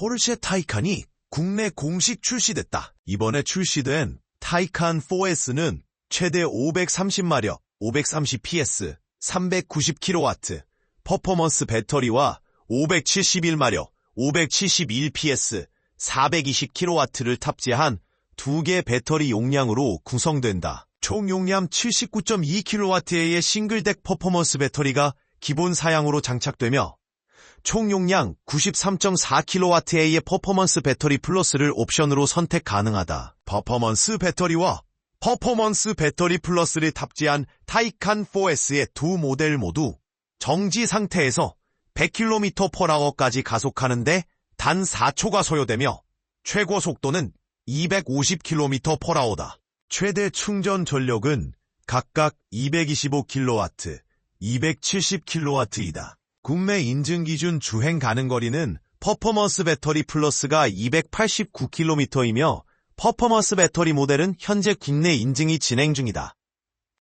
포르쉐 타이칸이 국내 공식 출시됐다. 이번에 출시된 타이칸 4S는 최대 530마력, 530PS, 390kW, 퍼포먼스 배터리와 571마력, 571PS, 420kW를 탑재한 두 개 배터리 용량으로 구성된다. 총 용량 79.2kW의 싱글덱 퍼포먼스 배터리가 기본 사양으로 장착되며 총 용량 93.4kW의 퍼포먼스 배터리 플러스를 옵션으로 선택 가능하다. 퍼포먼스 배터리와 퍼포먼스 배터리 플러스를 탑재한 타이칸 4S의 두 모델 모두 정지 상태에서 100km/h까지 가속하는데 단 4초가 소요되며 최고 속도는 250km/h다. 최대 충전 전력은 각각 225kW, 270kW이다. 국내 인증 기준 주행 가능 거리는 퍼포먼스 배터리 플러스가 289km이며 퍼포먼스 배터리 모델은 현재 국내 인증이 진행 중이다.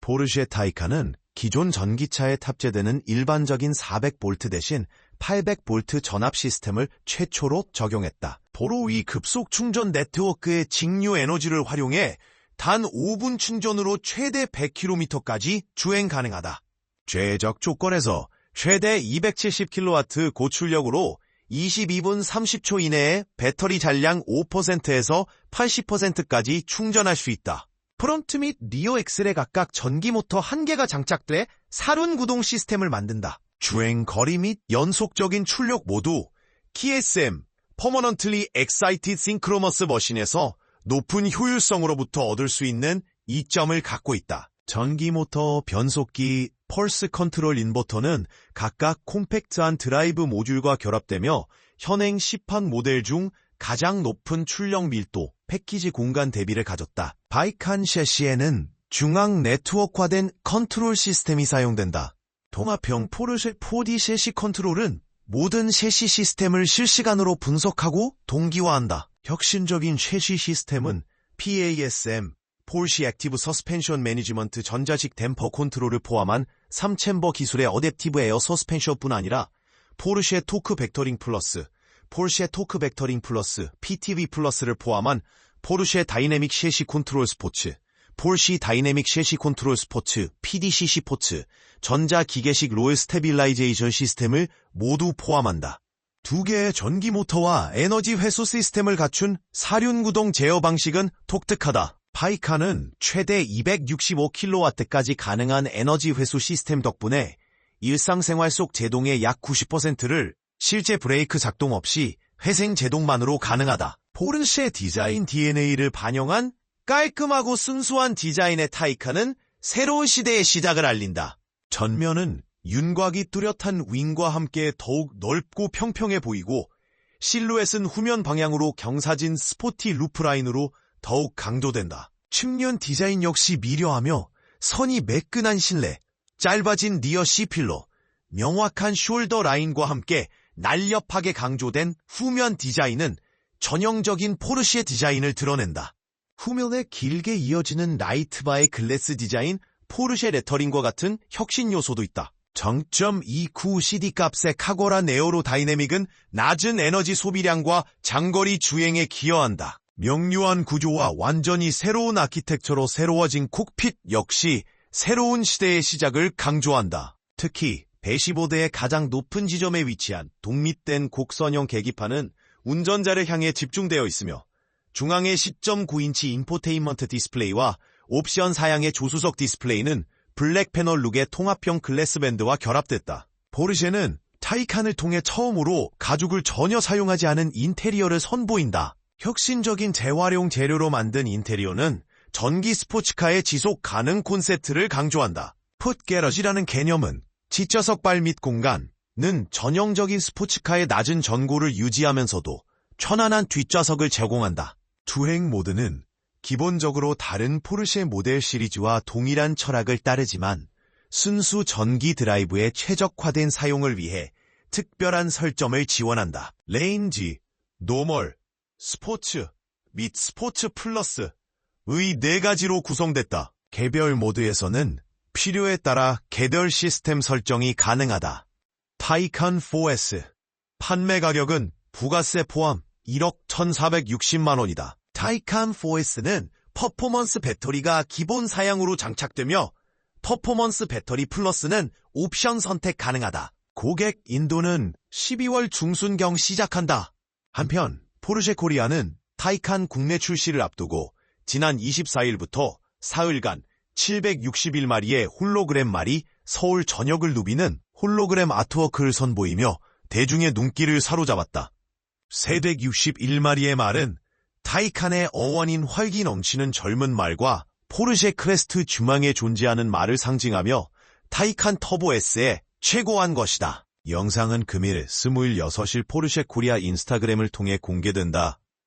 포르쉐 타이칸은 기존 전기차에 탑재되는 일반적인 400V 대신 800V 전압 시스템을 최초로 적용했다. 도로 위 급속 충전 네트워크의 직류 에너지를 활용해 단 5분 충전으로 최대 100km까지 주행 가능하다. 최적 조건에서 최대 270kW 고출력으로 22분 30초 이내에 배터리 잔량 5%에서 80%까지 충전할 수 있다. 프론트 및 리어 엑셀에 각각 전기 모터 1개가 장착돼 사륜 구동 시스템을 만든다. 주행 거리 및 연속적인 출력 모두 KSM, Permanently Excited Synchronous 머신에서 높은 효율성으로부터 얻을 수 있는 이점을 갖고 있다. 전기 모터, 변속기, 펄스 컨트롤 인버터는 각각 콤팩트한 드라이브 모듈과 결합되며 현행 시판 모델 중 가장 높은 출력 밀도, 패키지 공간 대비를 가졌다. 바이칸 셰시에는 중앙 네트워크화된 컨트롤 시스템이 사용된다. 통합형 포르쉐 4D 셰시 컨트롤은 모든 셰시 시스템을 실시간으로 분석하고 동기화한다. 혁신적인 셰시 시스템은 PASM, 폴시 액티브 서스펜션 매니지먼트 전자식 댐퍼 컨트롤을 포함한 3챔버 기술의 어댑티브 에어 서스펜션뿐 아니라 포르쉐 토크 벡터링 플러스, 폴쉐 토크 벡터링 플러스, PTV 플러스를 포함한 포르쉐 다이내믹 셰시 컨트롤 스포츠, 폴시 다이내믹 셰시 컨트롤 스포츠, PDCC 포츠, 전자기계식 롤 스테빌라이제이션 시스템을 모두 포함한다. 두 개의 전기 모터와 에너지 회수 시스템을 갖춘 사륜구동 제어 방식은 독특하다. 파이카는 최대 265kW까지 가능한 에너지 회수 시스템 덕분에 일상생활 속 제동의 약 90%를 실제 브레이크 작동 없이 회생 제동만으로 가능하다. 포르쉐 디자인 DNA를 반영한 깔끔하고 순수한 디자인의 타이카는 새로운 시대의 시작을 알린다. 전면은 윤곽이 뚜렷한 윙과 함께 더욱 넓고 평평해 보이고 실루엣은 후면 방향으로 경사진 스포티 루프 라인으로 더욱 강조된다. 측면 디자인 역시 미려하며 선이 매끈한 실내, 짧아진 리어 C필러, 명확한 숄더 라인과 함께 날렵하게 강조된 후면 디자인은 전형적인 포르쉐 디자인을 드러낸다. 후면에 길게 이어지는 라이트바의 글래스 디자인 포르쉐 레터링과 같은 혁신 요소도 있다. 정점 29 CD 값의 카고라 네오로 다이내믹은 낮은 에너지 소비량과 장거리 주행에 기여한다. 명료한 구조와 완전히 새로운 아키텍처로 새로워진 콕핏 역시 새로운 시대의 시작을 강조한다. 특히 배시보드의 가장 높은 지점에 위치한 독립된 곡선형 계기판은 운전자를 향해 집중되어 있으며 중앙의 10.9인치 인포테인먼트 디스플레이와 옵션 사양의 조수석 디스플레이는 블랙 패널 룩의 통합형 글래스 밴드와 결합됐다. 포르쉐는 타이칸을 통해 처음으로 가죽을 전혀 사용하지 않은 인테리어를 선보인다. 혁신적인 재활용 재료로 만든 인테리어는 전기 스포츠카의 지속 가능 콘셉트를 강조한다. 풋 게러지라는 개념은 뒷좌석 발밑 공간은 전형적인 스포츠카의 낮은 전고를 유지하면서도 편안한 뒷좌석을 제공한다. 주행 모드는 기본적으로 다른 포르쉐 모델 시리즈와 동일한 철학을 따르지만 순수 전기 드라이브의 최적화된 사용을 위해 특별한 설정을 지원한다. 레인지, 노멀, 스포츠 및 스포츠 플러스 의 네 가지로 구성됐다. 개별 모드에서는 필요에 따라 개별 시스템 설정이 가능하다. 타이칸 4S 판매 가격은 부가세 포함 1억 1,460만 원이다. 타이칸 4S는 퍼포먼스 배터리가 기본 사양으로 장착되며 퍼포먼스 배터리 플러스는 옵션 선택 가능하다. 고객 인도는 12월 중순경 시작한다. 한편 포르쉐 코리아는 타이칸 국내 출시를 앞두고 지난 24일부터 사흘간 761마리의 홀로그램 말이 서울 전역을 누비는 홀로그램 아트워크를 선보이며 대중의 눈길을 사로잡았다. 361마리의 말은 타이칸의 어원인 활기 넘치는 젊은 말과 포르쉐 크레스트 주망에 존재하는 말을 상징하며 타이칸 터보 S의 최고한 것이다. 영상은 금일 26일 포르쉐 코리아 인스타그램을 통해 공개된다.